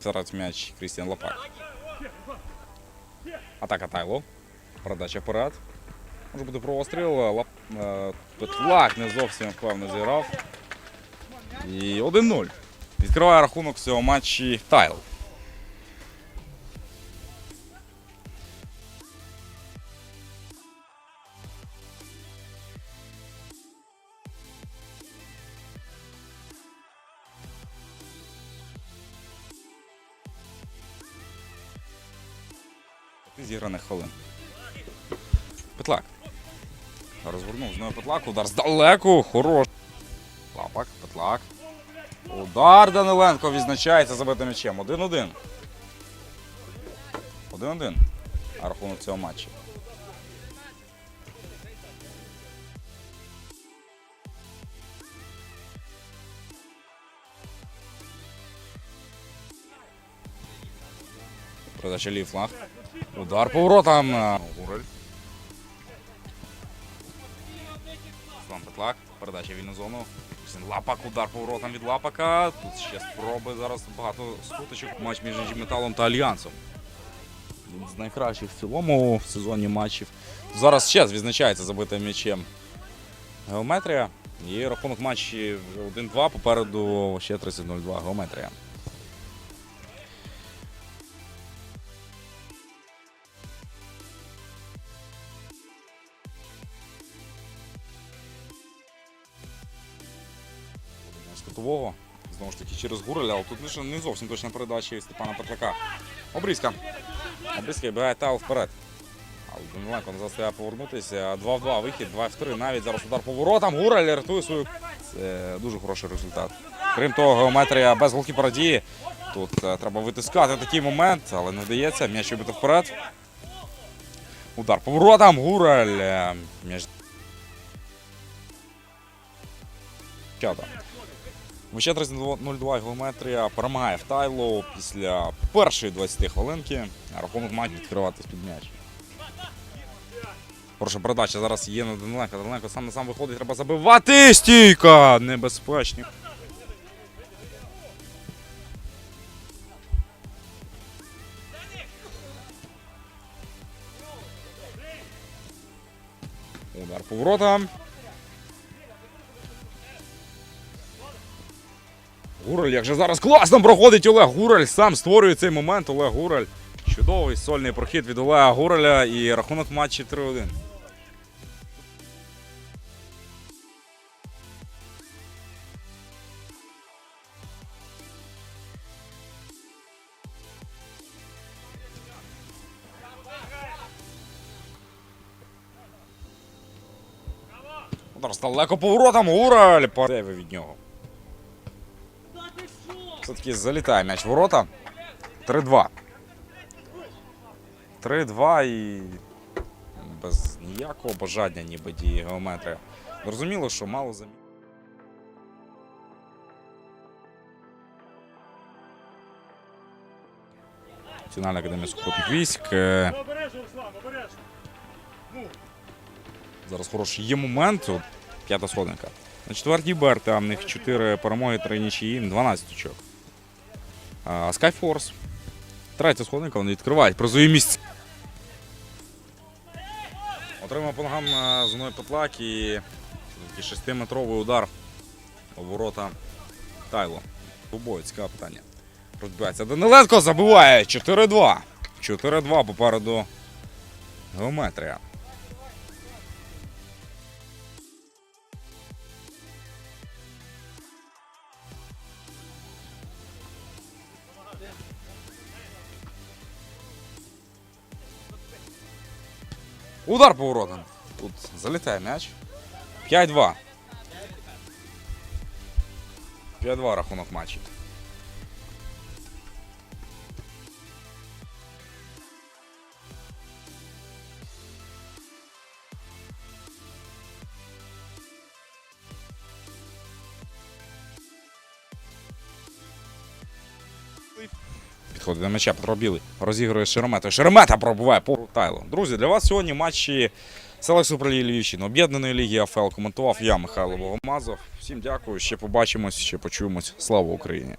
Зараз м'яч Крістіан Лопак. Атака Тайло. Передача вперед. Може бути простріл. Лап... е, Петлак не зовсім впевнено зіграв. І 1-0. Відкриває рахунок цього матчі Тайл. Зіграних хвилин. Петлак. Розгорнув знову Петлак. Удар здалеку. Хорош. Лапак, Петлак. Удар Даниленко відзначається забитим м'ячем. 1-1. 1-1. А рахунок цього матчу. Передача лів фланг. Удар по воротам. Гурель. Руслан Петлак. Передача вільну зону. Лапак, удар по воротам від Лапака. Тут ще спроби зараз багато сутичок. Матч між Металом та Альянсом. Один з найкращих в цілому в сезоні матчів. Зараз ще відзначається забитим м'ячем геометрія. І рахунок матчі 1-2. Попереду ще 30-0-2 геометрія. З. Знову ж таки через Гуреля, але тут лише не зовсім точна передача від Степана Петрака. Обрізка. Обрізка бігає Тайл вперед. Але Даниленко не заставляє повернутися. 2 в 2 вихід, 2 в 3. Навіть зараз удар по воротам. Гурель рятує свою. Це дуже хороший результат. Крім того, геометрія без голкіпера діє. Тут е, треба витискати такий момент, але не вдається. М'яч вибито вперед. Удар по воротам. Гурель. е, М'яч. Чата. Ще 0-2 геометрія перемагає в Тайло після першої 20 хвилинки. Рахунок має відкриватись під м'яч. Хороша передача зараз є на Даниленка. Даниленко сам на сам виходить, треба забивати. Стійка! Небезпечний. Удар по Гураль, як же зараз класно проходить Олег Гураль. Сам створює цей момент. Олег Гураль. Чудовий сольний прохід від Олега Гураля і рахунок матчі 3-1. Удар з далеко поворотом. Гураль. Пореве від нього. Все-таки залітає м'яч в ворота. 3-2. 3-2 і без ніякого бажання ніби діє геометрія. Зрозуміло, що мало замін. Національна академія сухопутних військ. Е. Зараз хороший є момент. П'ята сходинка. На четвертій Берта в них 4 перемоги, 3 нічиї, 12 очок. Skyforce. Третя сходинка, вони відкривають призові місця. Отримав по ногам е, зоною Петлак і все-таки 6-метровий удар у ворота Тайло. Обоє цікаве питання. Розбивається Даниленко, забиває 4-2. 4-2 попереду геометрія. Удар по воротам. Тут залітає м'яч. 5-2. 5-2 рахунок матчі. Підходить до м'яча Петро. Розігрує Шеремета. Шеремета пробуває по Тайло. Друзі, для вас сьогодні матчі Суперліги Львівщини, Об'єднаної ліги АФЛ коментував я, Михайло Богомазов. Всім дякую. Ще побачимось, ще почуємось. Слава Україні!